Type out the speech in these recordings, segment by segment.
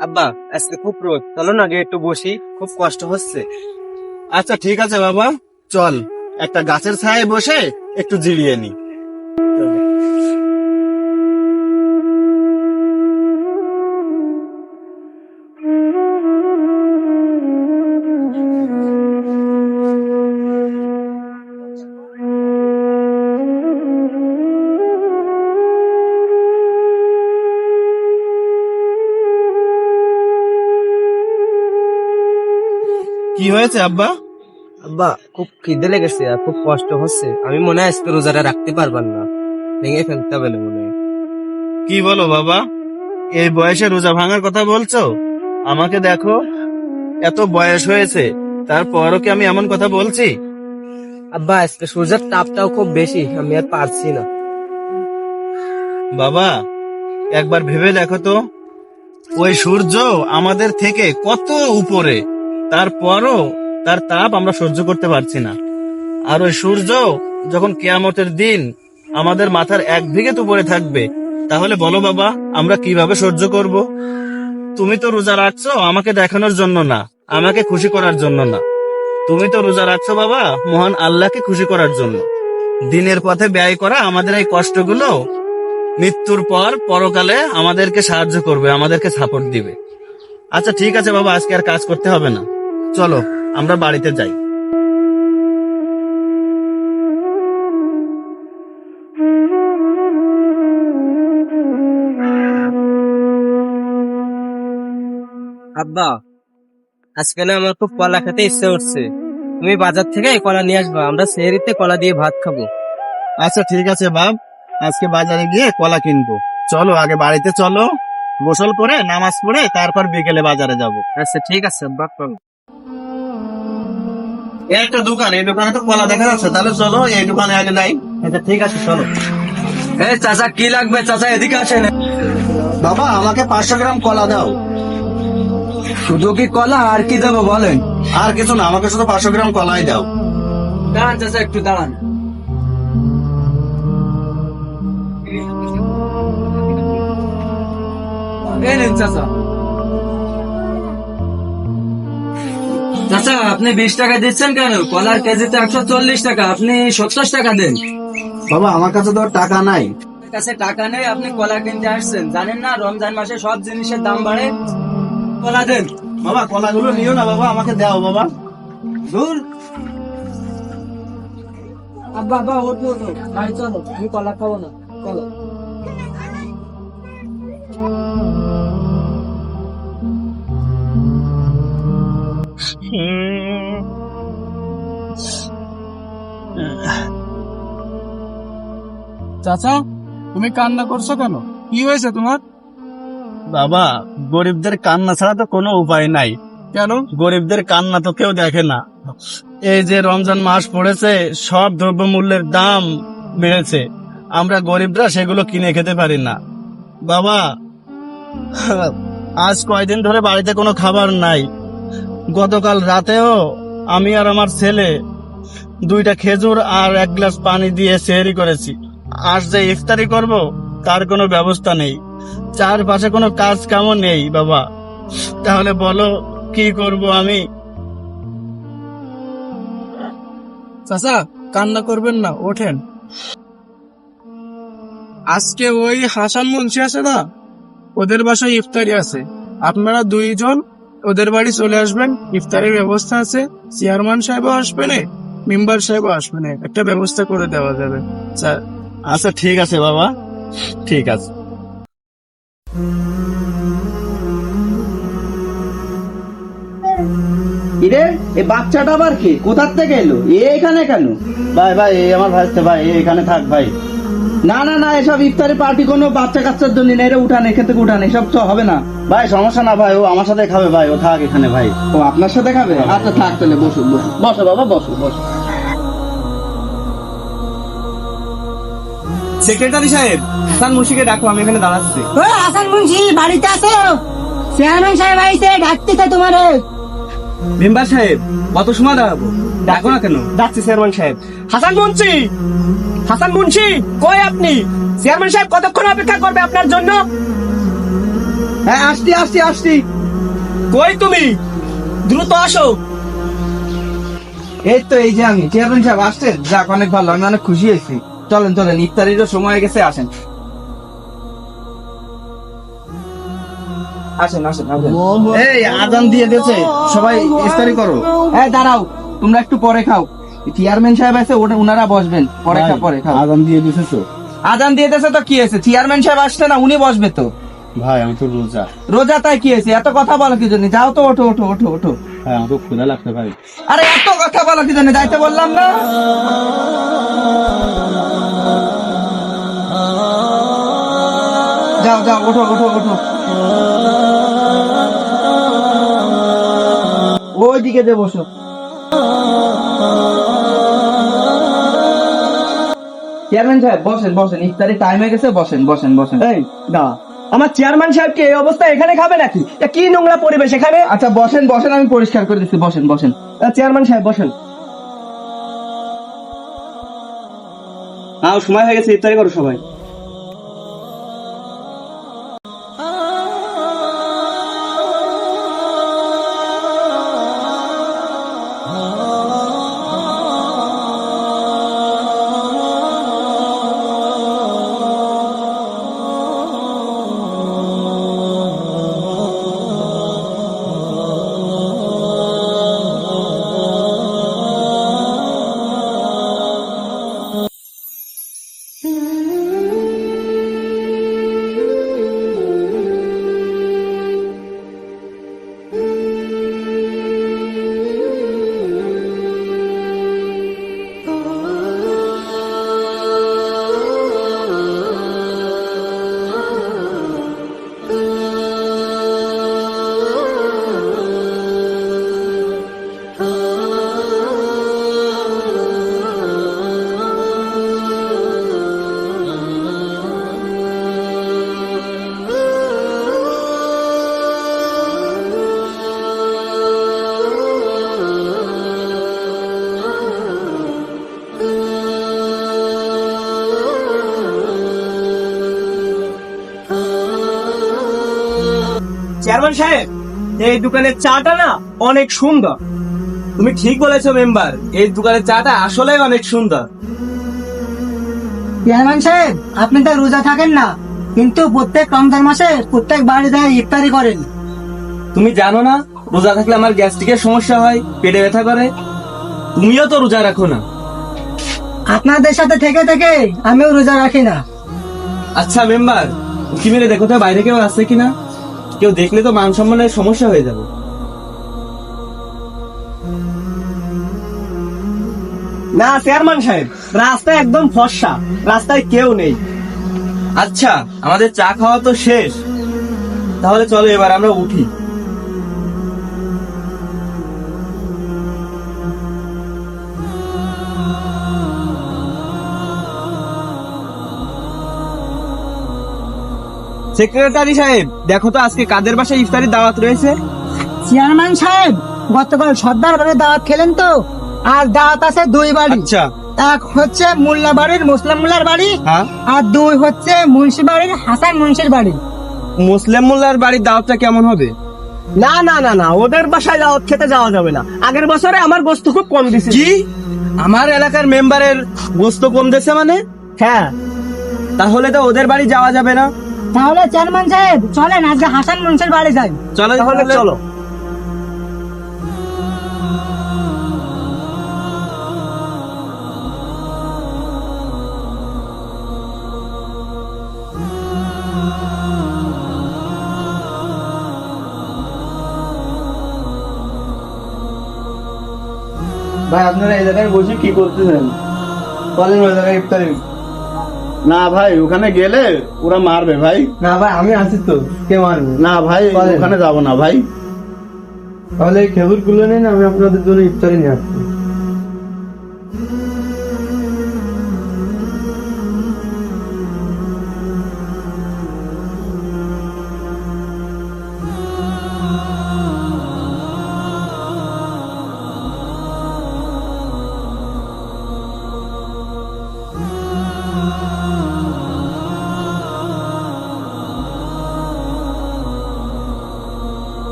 আব্বা, আজকে খুব রোদ। চলো না একটু বসি। খুব কষ্ট হচ্ছে। আচ্ছা ঠিক আছে বাবা। চল, একটা গাছের ছায় বসে একটু জিরিয়ে নি। কি হয়েছে আব্বা? আব্বা খুব খিদে লেগেছে আর খুব কষ্ট হচ্ছে। আমি মনে হয় আজকে রোজাটা রাখতে পারবার না। ভেঙে ফেলতে হবে না মনে কি বলো বাবা? এই বয়সে রোজা ভাঙার কথা বলছো? আমাকে দেখো এত বয়স হয়েছে তারপরও কি আমি এমন কথা বলছি? আব্বা আজকে সূর্যের তাপটাও খুব বেশি আমি আর পারছি না। বাবা একবার ভেবে দেখো তো ওই সূর্য আমাদের থেকে কত উপরে? তারপরও তার তাপ আমরা সহ্য করতে পারছি না। আর ওই সূর্য যখন কেয়ামতের দিন আমাদের মাথার এক ভিগে উপরে থাকবে, তাহলে বলো বাবা, আমরা কীভাবে সহ্য করব? তুমি তো রোজা রাখছো, আমাকে দেখানোর জন্য না, আমাকে খুশি করার জন্য না। তুমি তো রোজা রাখছো বাবা, মহান আল্লাহকে খুশি করার জন্য। দিনের পথে ব্যয় করা আমাদের এই কষ্টগুলো মৃত্যুর পর পরকালে আমাদেরকে সাহায্য করবে, আমাদেরকে সাপোর্ট দিবে। আচ্ছা ঠিক আছে বাবা, আজকে আর কাজ করতে হবে না। চলো আমরা বাড়িতে যাই। আব্বা আজকে না আমার খুব কলা খেতে ইচ্ছে উঠছে তুমি বাজার থেকে কলা নিয়ে আসবা আমরা সেহরিতে কলা দিয়ে ভাত খাব। আচ্ছা ঠিক আছে বাপ। আজকে বাজারে গিয়ে কলা কিনবো। চলো আগে বাড়িতে চলো। গোসল করে নামাজ পড়ে তারপর বিকেলে বাজারে যাব। আচ্ছা ঠিক আছে আব্বা চলো। একটা দোকান, এই দোকানে তো কলা দেখা যাচ্ছে। তাহলে চলো, এই দোকানে আগে যাই। আচ্ছা ঠিক আছে, চলো। এই চাচা, কি লাগবে? চাচা, এদিকে আসেন। বাবা, আমাকে পাঁচশো গ্রাম কলা দাও। শুধু কি কলা, আর কি দেবো বলেন? আর কিছু না, আমাকে শুধু পাঁচশো গ্রাম কলাই দাও। দাঁড়ান, চাচা, একটু দাঁড়ান। এই নিন, চাচা। চাচা আপনি বিশ টাকা দিচ্ছেন কেন? কলার কেজিতে একশো চল্লিশ টাকা আপনি সত্তর টাকা দেন। বাবা আমার কাছে তো আর টাকা নাই। কাছে টাকা নেই আপনি কলা কিনতে আসছেন। জানেন না রমজান মাসে সব জিনিসের দাম বাড়ে। কলা দেন। বাবা কলাগুলো নিও না বাবা আমাকে দাও বাবা। দূর আব্বা আব্বা ওঠো ওঠো। বাড়ি চলো আমি কলা খাব না চলো। চাচা তুমি কান্না করছ কেন? কি হয়েছে তোমার? বাবা গরিবদের কান্না ছাড়া তো কোনো উপায় নাই। কেন? গরিবদের কান্না তো কেউ দেখে না। এই যে রমজান মাস পড়েছে সব দ্রব্যমূল্যের দাম বেড়েছে আমরা গরিবরা সেগুলো কিনে খেতে পারি না। বাবা আজ কয়দিন ধরে বাড়িতে কোনো খাবার নাই। গতকাল রাতেও আমি আর আমার ছেলে দুইটা খেজুর আর এক গ্লাস পানি দিয়ে সেহরি করেছি। আর যে ইফতারি করব, তার কোনো ব্যবস্থা নেই। চারপাশে কোনো কাজ কামও নেই, বাবা। তাহলে বলো, কি করব আমি? চাচা, কান্না করবেন না, ওঠেন। আজকে ওই হাসান মুন্সি আছে না? ওদের বাসায় ইফতারি আছে। আপনারা দুইজন ওদের বাড়ি চলে আসবেন। ইফতারের ব্যবস্থা আছে। চেয়ারম্যান সাহেবও আসবেন মেম্বার সাহেবও আসবেন। একটা ব্যবস্থা করে দেওয়া যাবে। স্যার। আচ্ছা ঠিক আছে বাবা। ঠিক আছে। ইরে এই বাচ্চাটা আবার কে? কোথার থেকে এলো? এ এখানে কেন? ভাই ভাই এই আমার ভাইস্তে ভাই এই এখানে থাক ভাই। না না না এসব ইফতারি পার্টি কোনো বাচ্চা কাচ্চার জন্য না এটা উঠান এখান থেকে উঠান এসব তো হবে না। ভাই সমস্যা না ভাই ও আমার সাথে খাবে ভাই ও থাক এখানে ভাই। ও আপনার সাথে খাবে? আচ্ছা থাক তাহলে বসুন বসুন। বসো বাবা বসো বসো। সেক্রেটারি সাহেব হাসান মুশিকে ডাকো আমি এখানে দাঁড়াচ্ছি। ও হাসান মুন্সি বাড়িতে আছো? চেয়ারম্যান সাহেব আইসে ডাকতেছে তোমার। মেম্বার সাহেব কত সময় দাঁড়াবো? ডাকো না কেন? ডাকছি চেয়ারম্যান সাহেব। হাসান মুন্সি! হাসান মুন্সি কই আপনি? চেয়ারম্যান সাহেব কতক্ষণ অপেক্ষা করবে আপনার জন্য? হ্যাঁ আসছি আসছি আসছি। কই তুমি? দ্রুত আসো। এই তো এই যে আমি চেয়ারম্যান সাহেব আসছেন? যাক অনেক ভালো আমি অনেক খুশি হয়েছি। চলেন চলেন ইফতারিরও সময় গেছে আসেন। আসেন আসেন আসেন। এই আজান দিয়ে দিয়েছে। সবাই ইফতারি করো। হ্যাঁ দাঁড়াও তোমরা একটু পরে খাও। চেয়ারম্যান সাহেব আছে ওনারা বসবেন। পরে পরে আদান দিয়ে দিছে তো। আজান দিয়ে দিয়েছে তো কি হয়েছে? চেয়ারম্যান সাহেব আসছে না উনি বসবে তো। ভাই আমি তো রোজা। রোজা তাই কি হয়েছে? এত কথা বলো কি জন্য? যাও তো ওঠো ওঠো ওঠো ওঠো। ভাই আমার তো ক্ষুধা লাগছে ভাই। আরে এত কথা বলো কি জন্য? যাইতে বললাম না। যাও যাও ওঠো ওঠো ওঠো। ওইদিকে যে বসো। চেয়ারম্যান সাহেব বসেন বসেন ইফতারি টাইম হয়ে গেছে বসেন বসেন বসেন। এই না। আমার চেয়ারম্যান সাহেবকে এই অবস্থা এখানে খাবে নাকি? এ কি নোংরা পরিবেশ এখানে? আচ্ছা বসেন বসেন আমি পরিষ্কার করে দিচ্ছি বসেন বসেন। চেয়ারম্যান সাহেব বসেন। আও সময় হয়ে গেছে ইফতারি করো সবাই। চেয়ারম্যান সাহেব এই দোকানের চাটা না অনেক সুন্দর। তুমি ঠিক বলেছ মেম্বার এই দোকানের চাটা আসলে অনেক সুন্দর। চেয়ারম্যান সাহেব আপনি তো রোজা থাকেন না কিন্তু প্রত্যেক রমজান মাসে প্রত্যেক বাড়িতে ইফতারি করেন। তুমি জানো না রোজা থাকলে আমার গ্যাস্ট্রিকের সমস্যা হয় পেটে ব্যথা করে? তুমিও তো রোজা রাখো না। আপনাদের সাথে থেকে থেকে আমিও রোজা রাখি না। আচ্ছা মেম্বার উকি মেরে দেখো তো বাইরে কেউ আছে কিনা? কেউ দেখলে তো মান সম্মানের সমস্যা হয়ে যাবে। না চেয়ারম্যান সাহেব রাস্তা একদম ফর্সা রাস্তায় কেউ নেই। আচ্ছা আমাদের চা খাওয়া তো শেষ। তাহলে চলো এবার আমরা উঠি। সেক্রেটারি সাহেব দেখো তো আজকে কাদের বাসায় ইফতারির দাওয়াত রয়েছে? চেয়ারম্যান সাহেব গতকাল সর্দার বাড়ির দাওয়াত খেলেন তো? আর দাওয়াত আছে দুই বাড়ি। আচ্ছা। এক হচ্ছে মোল্লা বাড়ির মুসলিম মোল্লার বাড়ি হ্যাঁ। আর দুই হচ্ছে মুন্সি বাড়ির হাসান মুন্সির বাড়ি। মুসলিম মোল্লার বাড়ির দাওয়াতটা কেমন হবে? না না না না ওদের বাসায় দাওয়াত খেতে যাওয়া যাবে না। আগের বছরে আমার গোস্ত খুব কম দিছে। কি? আমার এলাকার মেম্বারের গোস্ত কম দিছে মানে? হ্যাঁ। তাহলে তো ওদের বাড়ি যাওয়া যাবে না। তাহলে চেয়ারম্যান সাহেব চলেন আজকে হাসান মুন্সির বাড়ি যাই। চলো তাহলে। চলো। ভাই আপনারা এই জায়গায় বসে কি করতেছেন? বলেন ওই জায়গায় ইফতারি। না ভাই ওখানে গেলে ওরা মারবে ভাই। না ভাই আমি আছি তো কে মারবে? না ভাই ওখানে যাব না ভাই। তাহলে এই খেজুরগুলো নিন আমি আপনাদের জন্য ইফতারি নিয়ে আসছি।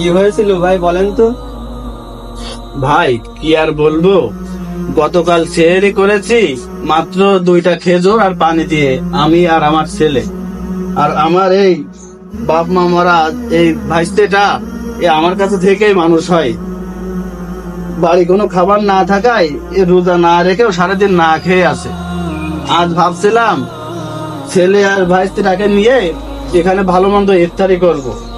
কি হয়েছিল ভাই বলেন তো? ভাই, কি আর বলব? গতকাল সেহেরি করেছি, মাত্র দুইটা খেজুর আর পানি দিয়ে, আমি আর আমার ছেলে। আর আমার এই বাপ মা মরা, এই ভাইস্তেটা, এ আমার কাছে থেকেই মানুষ হয়। বাড়ি কোনো খাবার না থাকায়, এ রোজা না রেখেও সারাদিন না খেয়ে আছে। আজ ভাবছিলাম, ছেলে আর ভাইস্তিটাকে নিয়ে এখানে ভালো মন্দ ইফতারি করব।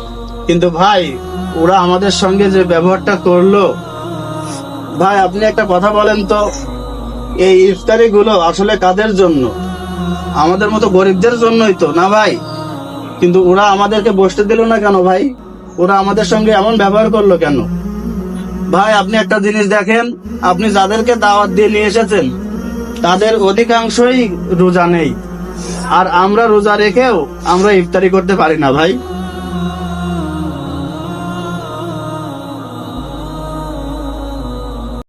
কিন্তু ভাই, ওরা আমাদের সঙ্গে যে ব্যবহারটা করল, ভাই, আপনি একটা কথা বলেন তো, এই ইফতারি গুলো আসলে কাদের জন্য? আমাদের মতো গরিবদের জন্যই তো, না ভাই? কিন্তু ওরা আমাদেরকে বসতে দিল না কেন ভাই? ওরা আমাদের সঙ্গে এমন ব্যবহার করল কেন? ভাই, আপনি একটা জিনিস দেখেন, আপনি যাদেরকে দাওয়াত দিয়ে নিয়ে এসেছেন, তাদের অধিকাংশই রোজা নেই। আর আমরা রোজা রেখেও আমরা ইফতারি করতে পারি না ভাই।